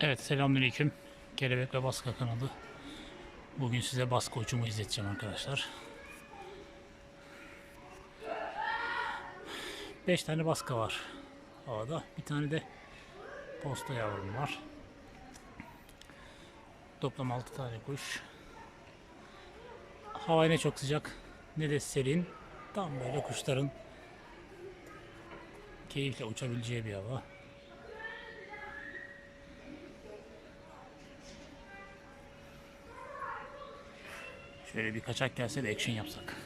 Evet selamünaleyküm. Kelebek ve Baska kanalı. Bugün size baska uçumu izleteceğim arkadaşlar. 5 tane baska var havada. Bir tane de posta yavrum var. Toplam 6 tane kuş. Hava ne çok sıcak ne de serin. Tam böyle kuşların keyifle uçabileceği bir hava. Şöyle bir kaçak gelse de action yapsak.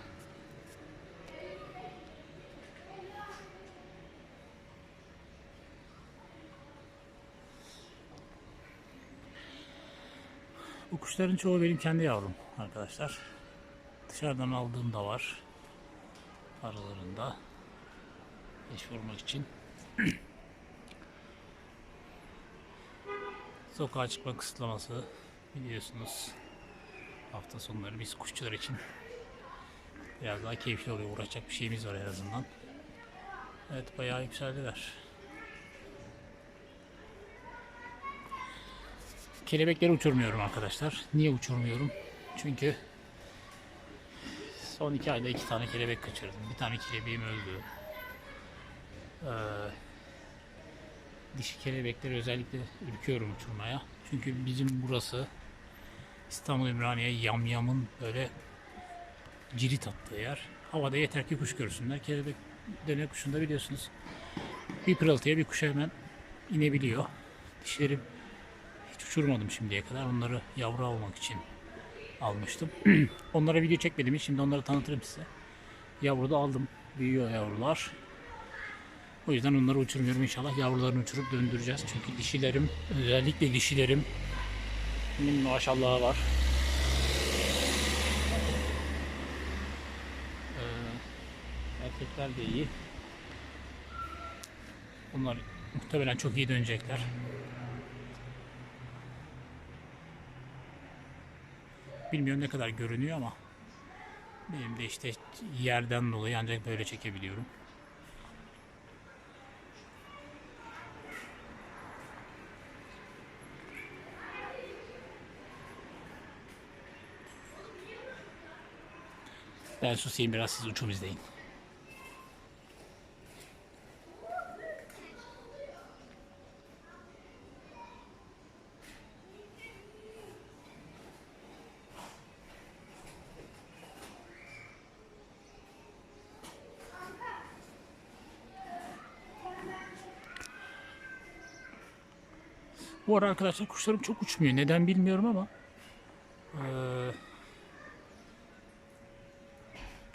Bu kuşların çoğu benim kendi yavrum arkadaşlar. Dışarıdan aldığım da var. Aralarında. Eş vurmak için. Sokağa çıkma kısıtlaması biliyorsunuz hafta sonları biz kuşçular için biraz daha keyifli oluyor. Uğraşacak bir şeyimiz var en azından. Evet bayağı yükseldiler. Kelebekleri uçurmuyorum arkadaşlar. Niye uçurmuyorum? Çünkü son iki ayda iki tane kelebek kaçırdım. Bir tane kelebeğim öldü. Ee, dişi kelebekleri özellikle ürküyorum uçurmaya. Çünkü bizim burası İstanbul Ümraniye yamyamın böyle cirit attığı yer. Havada yeter ki kuş görsünler. Kelebek döne kuşunda biliyorsunuz. Bir pırıltıya bir kuş hemen inebiliyor. Dişlerim hiç uçurmadım şimdiye kadar. Onları yavru almak için almıştım. onlara video çekmedim. Şimdi onları tanıtırım size. Yavru da aldım. Büyüyor yavrular. O yüzden onları uçurmuyorum inşallah. Yavrularını uçurup döndüreceğiz. Çünkü dişilerim, özellikle dişilerim benim maşallah var. Ee, erkekler de iyi. Bunlar muhtemelen çok iyi dönecekler. Bilmiyorum ne kadar görünüyor ama benim de işte yerden dolayı ancak böyle çekebiliyorum. Ben susayım biraz siz uçum izleyin. Bu ara arkadaşlar kuşlarım çok uçmuyor. Neden bilmiyorum ama eee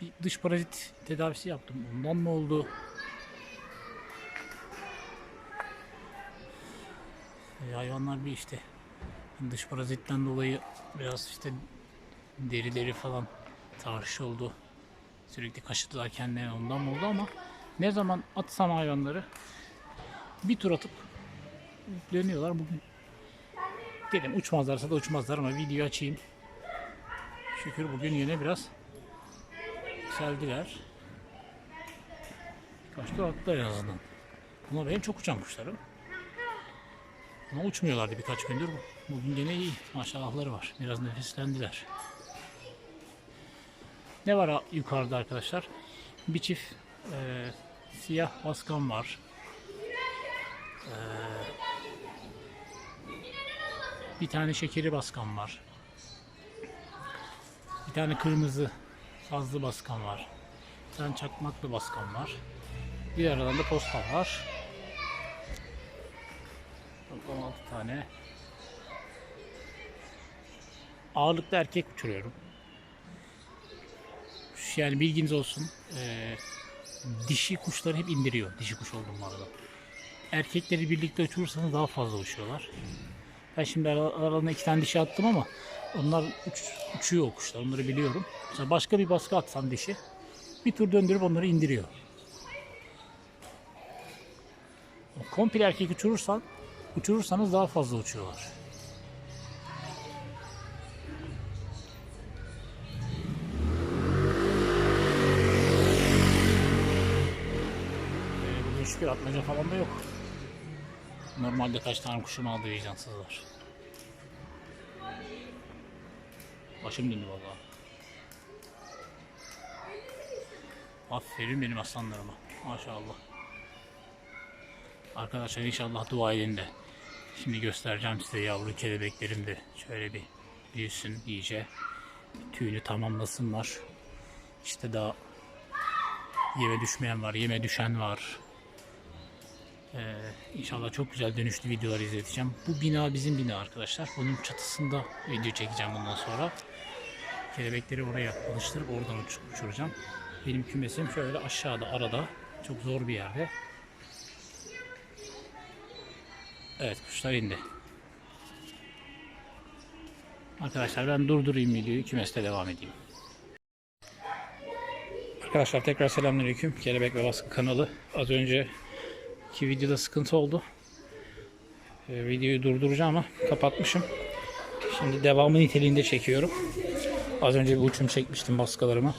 bir dış parazit tedavisi yaptım. Ondan mı oldu? E, hayvanlar bir işte dış parazitten dolayı biraz işte derileri falan tahriş oldu. Sürekli kaşıdılar kendilerini ondan mı oldu ama ne zaman atsam hayvanları bir tur atıp dönüyorlar. Bugün dedim uçmazlarsa da uçmazlar ama video açayım. Şükür bugün yine biraz yükseldiler. Kaç tur attılar en azından. Bunlar benim çok uçan kuşlarım. Ama uçmuyorlardı birkaç gündür. Bugün gene iyi. Maşallahları var. Biraz nefeslendiler. Ne var yukarıda arkadaşlar? Bir çift e, siyah baskan var. E, bir tane şekeri baskan var. Bir tane kırmızı Fazlı baskan var. Bir tane çakmaklı baskan var. Bir aradan da posta var. Toplam 6 tane. Ağırlıklı erkek uçuruyorum. Yani bilginiz olsun. Ee, dişi kuşları hep indiriyor. Dişi kuş olduğum arada. Erkekleri birlikte uçurursanız daha fazla uçuyorlar. Ben şimdi ara- aralarına iki tane dişi attım ama onlar uç, uçuyor kuşlar. Onları biliyorum. Mesela başka bir baskı atsam dişi bir tur döndürüp onları indiriyor. Komple erkek uçurursan uçurursanız daha fazla uçuyorlar. Ee, bugün şükür atmaca falan da yok. Normalde kaç tane kuşum aldı vicdansızlar. Başım döndü vallahi. Aferin benim aslanlarıma. Maşallah. Arkadaşlar inşallah dua edin de. Şimdi göstereceğim size yavru kelebeklerim de. Şöyle bir büyüsün iyice. Tüyünü tamamlasınlar. İşte daha yeme düşmeyen var, yeme düşen var. Ee, inşallah çok güzel dönüşlü videolar izleteceğim. Bu bina bizim bina arkadaşlar. Bunun çatısında video çekeceğim bundan sonra. Kelebekleri oraya alıştırıp oradan uç- uçuracağım. Benim kümesim şöyle aşağıda arada. Çok zor bir yerde. Evet kuşlar indi. Arkadaşlar ben durdurayım videoyu. Kümeste devam edeyim. Arkadaşlar tekrar selamünaleyküm. Kelebek ve Baskı kanalı. Az önce iki videoda sıkıntı oldu. Ee, videoyu durduracağım ama kapatmışım. Şimdi devamı niteliğinde çekiyorum. Az önce bir uçum çekmiştim baskalarımı.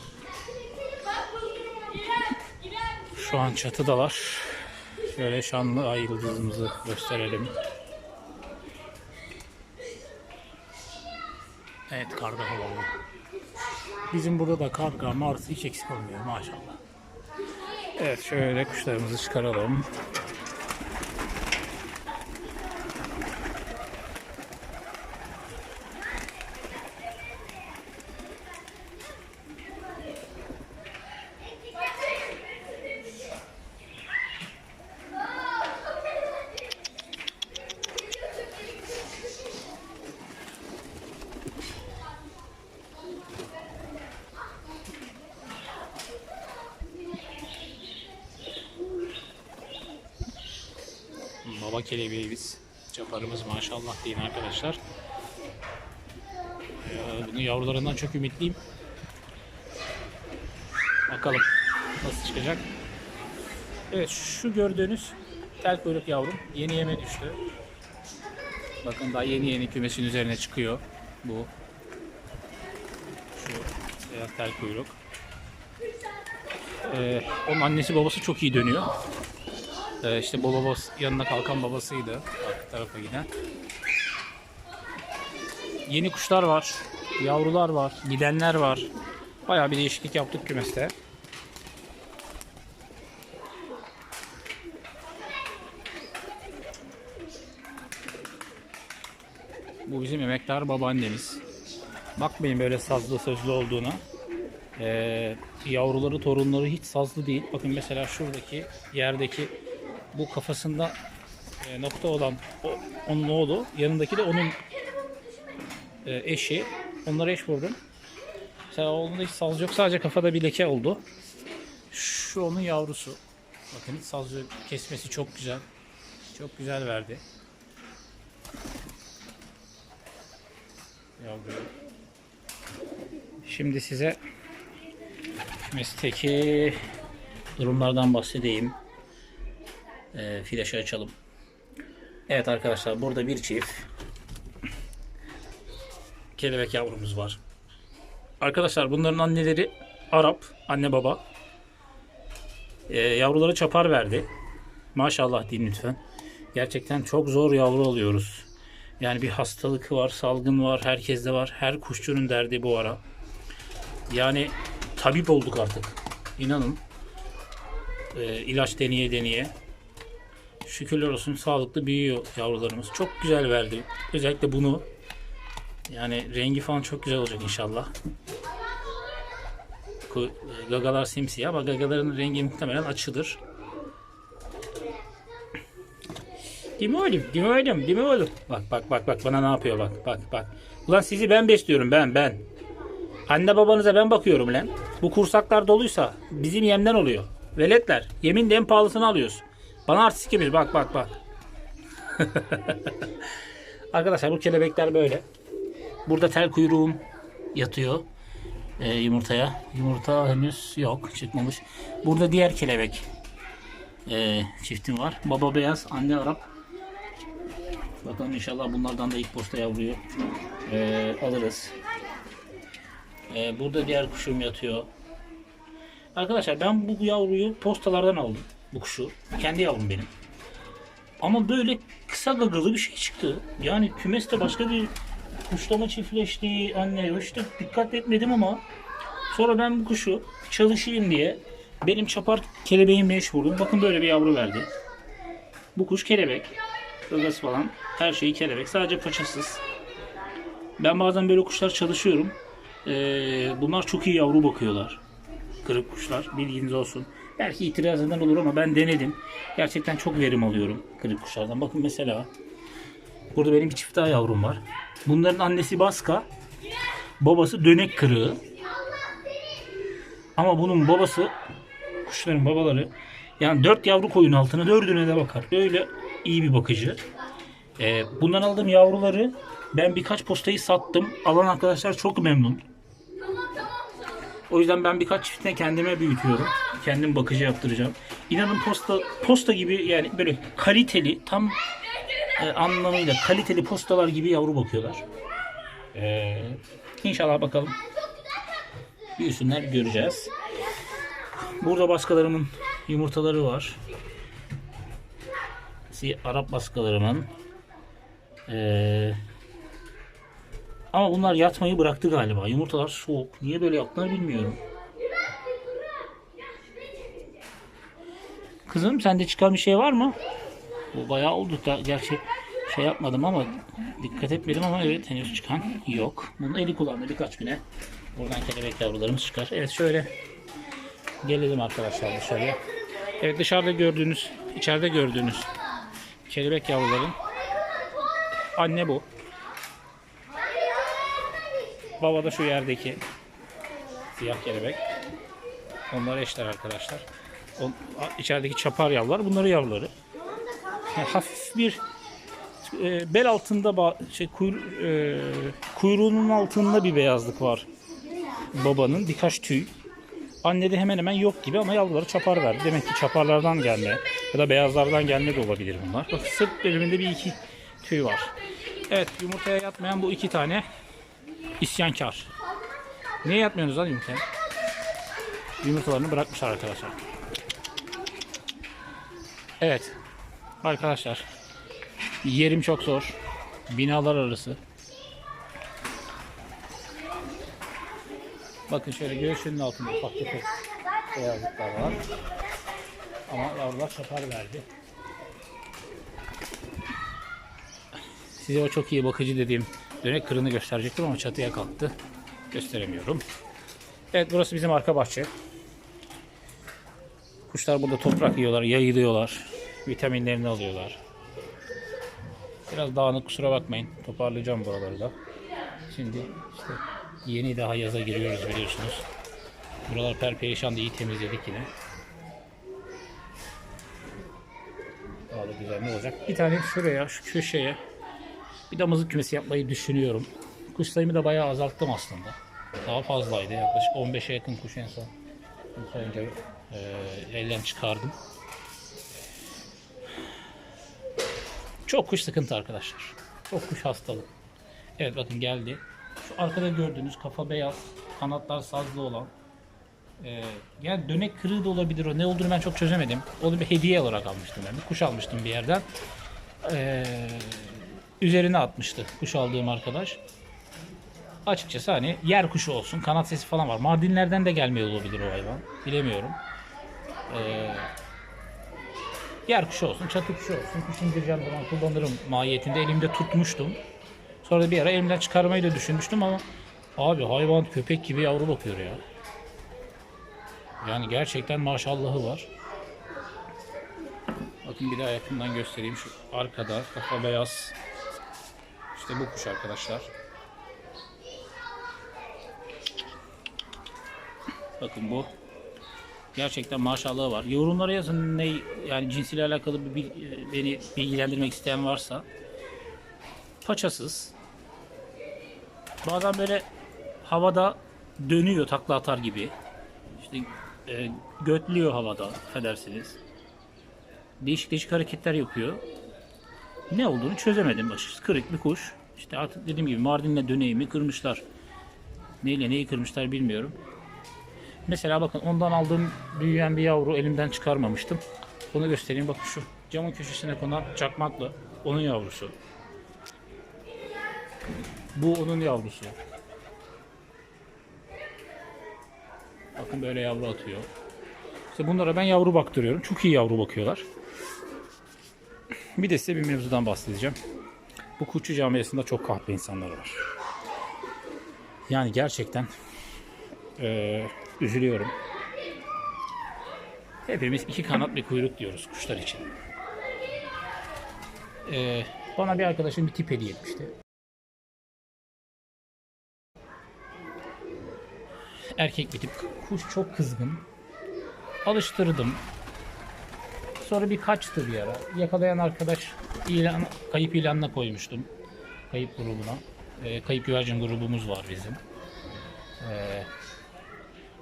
Şu an çatıdalar. Şöyle şanlı ay yıldızımızı gösterelim. Evet karga havalı. Bizim burada da karga, martı hiç eksik olmuyor maşallah. Evet şöyle kuşlarımızı çıkaralım. Baba kelebeğimiz. Çaparımız maşallah deyin arkadaşlar. Ee, bunun yavrularından çok ümitliyim. Bakalım nasıl çıkacak. Evet şu gördüğünüz tel kuyruk yavrum yeni yeme düştü. Bakın daha yeni yeni kümesin üzerine çıkıyor bu. Şu tel kuyruk. Ee, onun annesi babası çok iyi dönüyor. Ee, işte babası yanına kalkan babasıydı. Arka tarafa giden. Yeni kuşlar var. Yavrular var. Gidenler var. Bayağı bir değişiklik yaptık kümeste. Bu bizim emektar babaannemiz. Bakmayın böyle sazlı sözlü olduğuna. Ee, yavruları torunları hiç sazlı değil. Bakın mesela şuradaki yerdeki bu kafasında e, nokta olan o, onun oğlu yanındaki de onun e, eşi. Onlara eş vurdum. Mesela oğlunda hiç saz yok. Sadece kafada bir leke oldu. Şu onun yavrusu. Bakın hiç saz yok. Kesmesi çok güzel. Çok güzel verdi. Yavru. Şimdi size kümesteki durumlardan bahsedeyim. E, flaşı açalım. Evet arkadaşlar burada bir çift kelebek yavrumuz var. Arkadaşlar bunların anneleri Arap, anne baba. E, yavruları çapar verdi. Maşallah deyin lütfen. Gerçekten çok zor yavru alıyoruz. Yani bir hastalık var, salgın var, herkeste var. Her kuşçunun derdi bu ara. Yani tabip olduk artık. İnanın. E, ilaç deneye deneye. Şükürler olsun sağlıklı büyüyor yavrularımız. Çok güzel verdi. Özellikle bunu. Yani rengi falan çok güzel olacak inşallah. Gagalar simsiyah ama gagaların rengi muhtemelen açıdır. Değil mi oğlum? Değil mi oğlum? Değil mi oğlum? Bak bak bak bak bana ne yapıyor bak bak bak. Ulan sizi ben besliyorum ben ben. Anne babanıza ben bakıyorum lan. Bu kursaklar doluysa bizim yemden oluyor. Veletler yemin de en pahalısını alıyoruz. Bana artistik emir bak bak bak. Arkadaşlar bu kelebekler böyle. Burada tel kuyruğum yatıyor e, yumurtaya. Yumurta henüz yok çıkmamış. Burada diğer kelebek e, çiftim var. Baba beyaz, anne Arap. Bakalım inşallah bunlardan da ilk posta yavruyu e, alırız. E, burada diğer kuşum yatıyor. Arkadaşlar ben bu yavruyu postalardan aldım. Bu kuşu. Kendi yavrum benim. Ama böyle kısa gagalı bir şey çıktı. Yani kümeste başka bir kuşlama çiftleşti. Anne işte dikkat etmedim ama sonra ben bu kuşu çalışayım diye benim çapar kelebeğimle eş vurdum. Bakın böyle bir yavru verdi. Bu kuş kelebek. Gagası falan. Her şeyi kelebek. Sadece paçasız. Ben bazen böyle kuşlar çalışıyorum. Ee, bunlar çok iyi yavru bakıyorlar. Kırık kuşlar. Bilginiz olsun. Belki itiraz eden olur ama ben denedim. Gerçekten çok verim alıyorum kırık kuşlardan. Bakın mesela burada benim bir çift daha yavrum var. Bunların annesi Baska. Babası dönek kırığı. Ama bunun babası kuşların babaları yani dört yavru koyun altına dördüne de bakar. Böyle iyi bir bakıcı. Ee, bundan aldığım yavruları ben birkaç postayı sattım. Alan arkadaşlar çok memnun. O yüzden ben birkaç çiftine kendime büyütüyorum. Kendim bakıcı yaptıracağım. İnanın posta posta gibi yani böyle kaliteli tam e, anlamıyla kaliteli postalar gibi yavru bakıyorlar. Ee, inşallah bakalım. Büyüsünler göreceğiz. Burada baskalarımın yumurtaları var. Arap baskalarımın. Ee, ama bunlar yatmayı bıraktı galiba. Yumurtalar soğuk. Niye böyle yaptılar bilmiyorum. Kızım sende çıkan bir şey var mı? Bu bayağı oldu da gerçi şey yapmadım ama dikkat etmedim ama evet henüz çıkan yok. Bunu eli kullandı birkaç güne. Buradan kelebek yavrularımız çıkar. Evet şöyle gelelim arkadaşlar dışarıya. Evet dışarıda gördüğünüz, içeride gördüğünüz kelebek yavruların anne bu. Baba da şu yerdeki siyah kelebek. Onlar eşler arkadaşlar. O, içerideki çapar yavrular bunları yavruları. Hafif bir e, bel altında şey kuyru- e, kuyruğunun altında bir beyazlık var babanın birkaç tüy. Annede hemen hemen yok gibi ama yavruları çapar verdi. Demek ki çaparlardan gelme ya da beyazlardan gelme de olabilir bunlar. Bak sırt bölümünde bir iki tüy var. Evet yumurtaya yatmayan bu iki tane isyankar. Niye yatmıyorsunuz lan yumurtaya? Yumurtalarını bırakmışlar arkadaşlar. Evet. Arkadaşlar. Yerim çok zor. Binalar arası. Bakın şöyle göğsünün altında ufak tefek beyazlıklar var. Ama yavrular çapar verdi. Size o çok iyi bakıcı dediğim dönek kırını gösterecektim ama çatıya kalktı. Gösteremiyorum. Evet burası bizim arka bahçe. Kuşlar burada toprak yiyorlar, yayılıyorlar. Vitaminlerini alıyorlar. Biraz dağınık kusura bakmayın. Toparlayacağım buraları da. Şimdi işte yeni daha yaza giriyoruz biliyorsunuz. Buralar perperişandı iyi temizledik yine. Daha da güzel ne olacak? Bir tane şuraya, şu köşeye bir damızlık kümesi yapmayı düşünüyorum. Kuş sayımı da bayağı azalttım aslında. Daha fazlaydı. Yaklaşık 15'e yakın kuş en son. Önce e, elden çıkardım. Çok kuş sıkıntı arkadaşlar. Çok kuş hastalığı. Evet bakın geldi. Şu arkada gördüğünüz kafa beyaz, kanatlar sazlı olan. E, yani dönek kırığı da olabilir o. Ne olduğunu ben çok çözemedim. Onu bir hediye olarak almıştım ben. Bir kuş almıştım bir yerden. E, üzerine atmıştı kuş aldığım arkadaş. Açıkçası hani yer kuşu olsun, kanat sesi falan var. Mardinlerden de gelmiyor olabilir o hayvan. Bilemiyorum. Ee, yer kuşu olsun, çatı kuşu olsun. Kuş indireceğim zaman kullanırım mahiyetinde elimde tutmuştum. Sonra bir ara elimden çıkarmayı da düşünmüştüm ama abi hayvan köpek gibi yavru bakıyor ya. Yani gerçekten maşallahı var. Bakın bir daha yakından göstereyim. Şu arkada kafa beyaz. İşte bu kuş arkadaşlar. Bakın bu. Gerçekten maşallahı var. Yorumlara yazın ne yani cinsiyle alakalı bir bil- beni bilgilendirmek isteyen varsa. Paçasız. Bazen böyle havada dönüyor takla atar gibi. İşte e, götlüyor havada affedersiniz. Değişik değişik hareketler yapıyor. Ne olduğunu çözemedim açıkçası. Kırık bir kuş. İşte artık dediğim gibi Mardin'le döneğimi kırmışlar. Neyle neyi kırmışlar bilmiyorum. Mesela bakın ondan aldığım büyüyen bir yavru elimden çıkarmamıştım. Bunu göstereyim bakın şu camın köşesine konan çakmaklı. Onun yavrusu. Bu onun yavrusu. Bakın böyle yavru atıyor. İşte bunlara ben yavru baktırıyorum. Çok iyi yavru bakıyorlar. Bir de size bir mevzudan bahsedeceğim. Bu kuşçu camiasında çok kahpe insanlar var. Yani gerçekten eee, üzülüyorum. Hepimiz iki kanat bir kuyruk diyoruz kuşlar için. Eee, bana bir arkadaşım bir tip hediye etmişti. Erkek bir tip. Kuş çok kızgın. Alıştırdım. Sonra bir kaçtı bir ara. Yakalayan arkadaş ilan, kayıp ilanına koymuştum. Kayıp grubuna. Ee, kayıp güvercin grubumuz var bizim. Ee,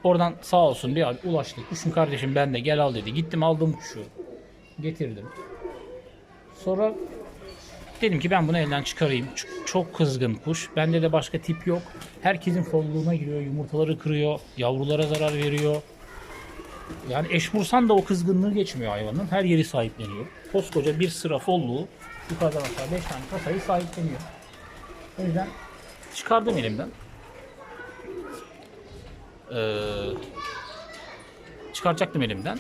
oradan sağ olsun bir abi ulaştı. Kuşun kardeşim ben de gel al dedi. Gittim aldım kuşu. Getirdim. Sonra dedim ki ben bunu elden çıkarayım. Çok kızgın kuş. Bende de başka tip yok. Herkesin folluğuna giriyor. Yumurtaları kırıyor. Yavrulara zarar veriyor. Yani eş vursan da o kızgınlığı geçmiyor hayvanın. Her yeri sahipleniyor. Koskoca bir sıra folluğu yukarıdan aşağı 5 tane kasayı sahipleniyor. O yüzden çıkardım elimden. Ee, çıkaracaktım elimden.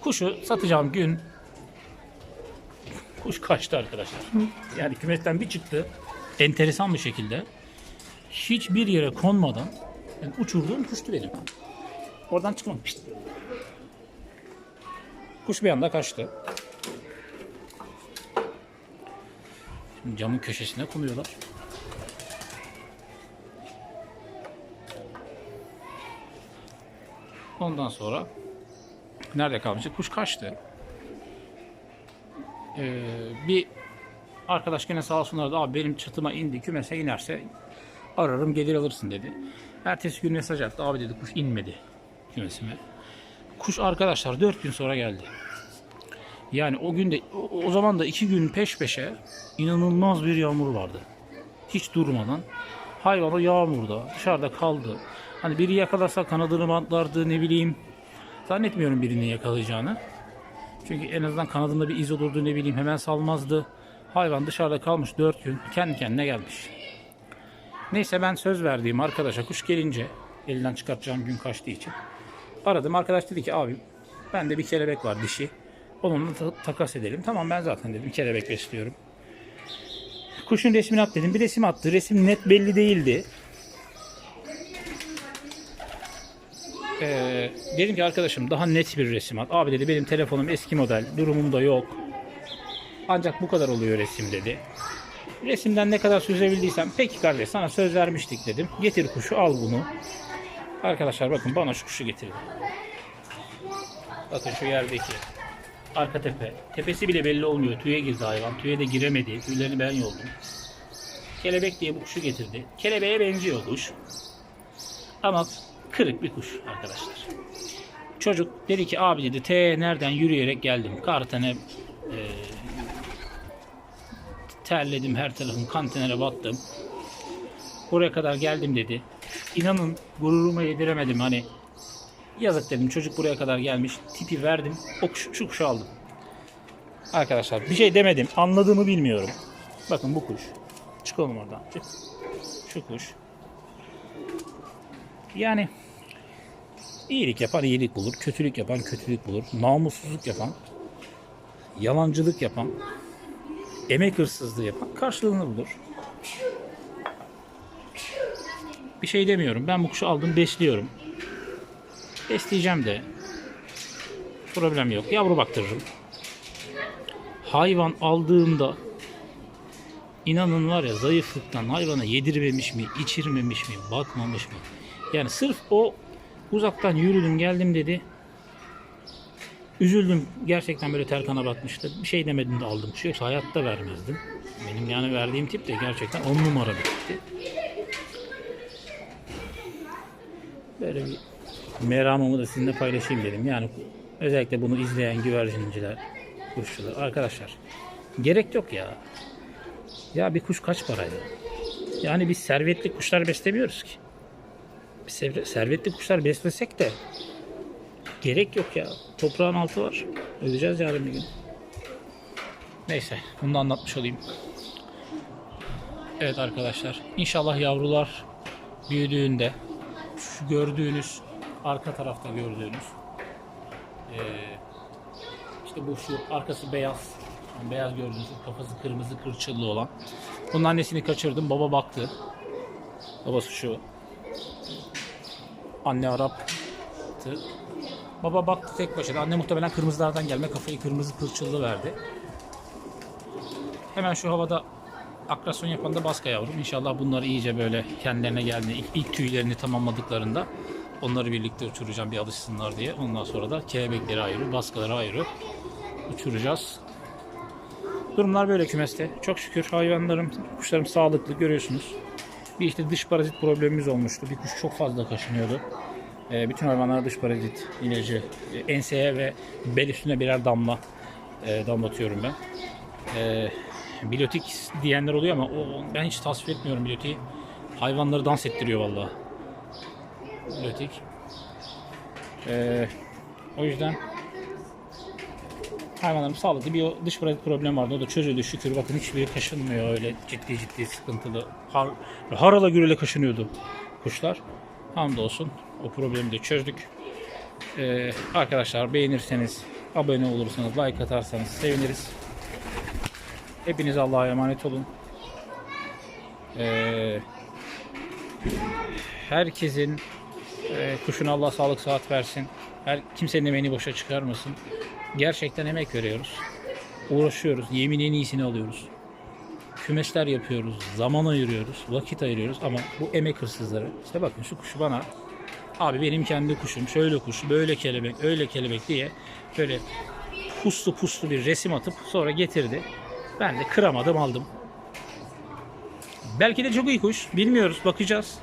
Kuşu satacağım gün kuş kaçtı arkadaşlar. Yani kümesten bir çıktı. Enteresan bir şekilde hiçbir yere konmadan yani uçurduğum kuştu benim. Oradan çıkmam. Pişt. Kuş bir anda kaçtı. Şimdi camın köşesine konuyorlar. Ondan sonra nerede kalmıştık? Kuş kaçtı. Ee, bir arkadaş gene sağ olsun aradı. Abi benim çatıma indi. Kümese inerse ararım gelir alırsın dedi. Ertesi gün mesaj attı. Abi dedi kuş inmedi kümesime. Kuş arkadaşlar 4 gün sonra geldi. Yani o günde o, zaman da 2 gün peş peşe inanılmaz bir yağmur vardı. Hiç durmadan. Hayvan o yağmurda dışarıda kaldı. Hani biri yakalarsa kanadını bantlardı ne bileyim. Zannetmiyorum birinin yakalayacağını. Çünkü en azından kanadında bir iz olurdu ne bileyim hemen salmazdı. Hayvan dışarıda kalmış 4 gün kendi kendine gelmiş. Neyse ben söz verdiğim arkadaşa kuş gelince elinden çıkartacağım gün kaçtığı için aradım. Arkadaş dedi ki abi bende bir kelebek var dişi. Onunla ta- takas edelim. Tamam ben zaten dedim kelebek besliyorum. Kuşun resmini at dedim. Bir resim attı. Resim net belli değildi. Ee, dedim ki arkadaşım daha net bir resim at. Abi dedi benim telefonum eski model. Durumum da yok. Ancak bu kadar oluyor resim dedi. Resimden ne kadar süzebildiysem peki kardeş sana söz vermiştik dedim. Getir kuşu al bunu. Arkadaşlar bakın bana şu kuşu getirdi. Bakın şu yerdeki arka tepe. Tepesi bile belli olmuyor. Tüye girdi hayvan. Tüye de giremedi. Tüylerini ben yoldum. Kelebek diye bu kuşu getirdi. Kelebeğe benziyor kuş. Ama kırık bir kuş arkadaşlar. Çocuk dedi ki abi dedi T nereden yürüyerek geldim. Kartene e, terledim her tarafım kantinere battım. Buraya kadar geldim dedi. İnanın gururuma yediremedim hani. Yazık dedim çocuk buraya kadar gelmiş. Tipi verdim. O kuş, şu kuşu aldım. Arkadaşlar bir şey demedim. Anladığımı bilmiyorum. Bakın bu kuş. Çıkalım oradan. Çık. Şu kuş. Yani iyilik yapan iyilik bulur. Kötülük yapan kötülük bulur. Namussuzluk yapan yalancılık yapan emek hırsızlığı yapan karşılığını bulur. Bir şey demiyorum. Ben bu kuşu aldım besliyorum. Besleyeceğim de. Problem yok. Yavru baktırırım. Hayvan aldığımda inanın var ya zayıflıktan hayvana yedirmemiş mi, içirmemiş mi, bakmamış mı? Yani sırf o uzaktan yürüdüm geldim dedi. Üzüldüm. Gerçekten böyle terkana batmıştı. Bir şey demedim de aldım. Yoksa hayatta vermezdim. Benim yani verdiğim tip de gerçekten on numara bir tipti. Böyle bir meramımı da sizinle paylaşayım dedim. Yani özellikle bunu izleyen güvercinciler, kuşçular. Arkadaşlar gerek yok ya. Ya bir kuş kaç para ya? Yani biz servetli kuşlar beslemiyoruz ki. Servetli kuşlar beslesek de gerek yok ya. Toprağın altı var. Öleceğiz yarın bir gün. Neyse bunu da anlatmış olayım. Evet arkadaşlar inşallah yavrular büyüdüğünde şu gördüğünüz arka tarafta gördüğünüz eee, işte bu şu arkası beyaz yani beyaz gördüğünüz kafası kırmızı kırçıllı olan bunun annesini kaçırdım baba baktı babası şu anne Arap'tı baba baktı tek başına anne muhtemelen kırmızılardan gelme kafayı kırmızı kırçıllı verdi hemen şu havada akrasyon yapan da baska yavrum. İnşallah bunlar iyice böyle kendilerine geldiğinde ilk, ilk tüylerini tamamladıklarında onları birlikte uçuracağım bir alışsınlar diye. Ondan sonra da kelebekleri ayrı, baskaları ayrı uçuracağız. Durumlar böyle kümeste. Çok şükür hayvanlarım, kuşlarım sağlıklı görüyorsunuz. Bir işte dış parazit problemimiz olmuştu. Bir kuş çok fazla kaşınıyordu. Ee, bütün hayvanlara dış parazit ilacı e, enseye ve bel üstüne birer damla e, damlatıyorum ben. Ee, bilotik diyenler oluyor ama o, ben hiç tasvip etmiyorum bilotiği. Hayvanları dans ettiriyor vallahi. Bilotik. Ee, o yüzden hayvanlarım sağlıklı. Bir dış problemi vardı. O da çözüldü şükür. Bakın hiçbiri kaşınmıyor öyle ciddi ciddi sıkıntılı. Har, harala gürele kaşınıyordu kuşlar. Hamdolsun o problemi de çözdük. Ee, arkadaşlar beğenirseniz, abone olursanız, like atarsanız seviniriz. Hepiniz Allah'a emanet olun. Ee, herkesin e, kuşuna Allah sağlık saat versin. Her kimsenin emeğini boşa çıkarmasın. Gerçekten emek veriyoruz. Uğraşıyoruz. Yemin en iyisini alıyoruz. Kümesler yapıyoruz. Zaman ayırıyoruz. Vakit ayırıyoruz ama bu emek hırsızları. İşte bakın şu kuşu bana abi benim kendi kuşum şöyle kuş böyle kelebek öyle kelebek diye böyle puslu puslu bir resim atıp sonra getirdi. Ben de kıramadım aldım. Belki de çok iyi kuş. Bilmiyoruz. Bakacağız.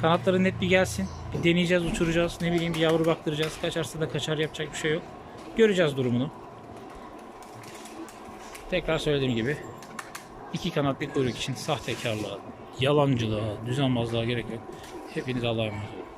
Kanatları net bir gelsin. Bir deneyeceğiz, uçuracağız. Ne bileyim bir yavru baktıracağız. Kaçarsa da kaçar yapacak bir şey yok. Göreceğiz durumunu. Tekrar söylediğim gibi iki kanatlı kuyruk için sahtekarlığa, yalancılığa, düzenbazlığa gerek yok. Hepiniz Allah'a emanet olun.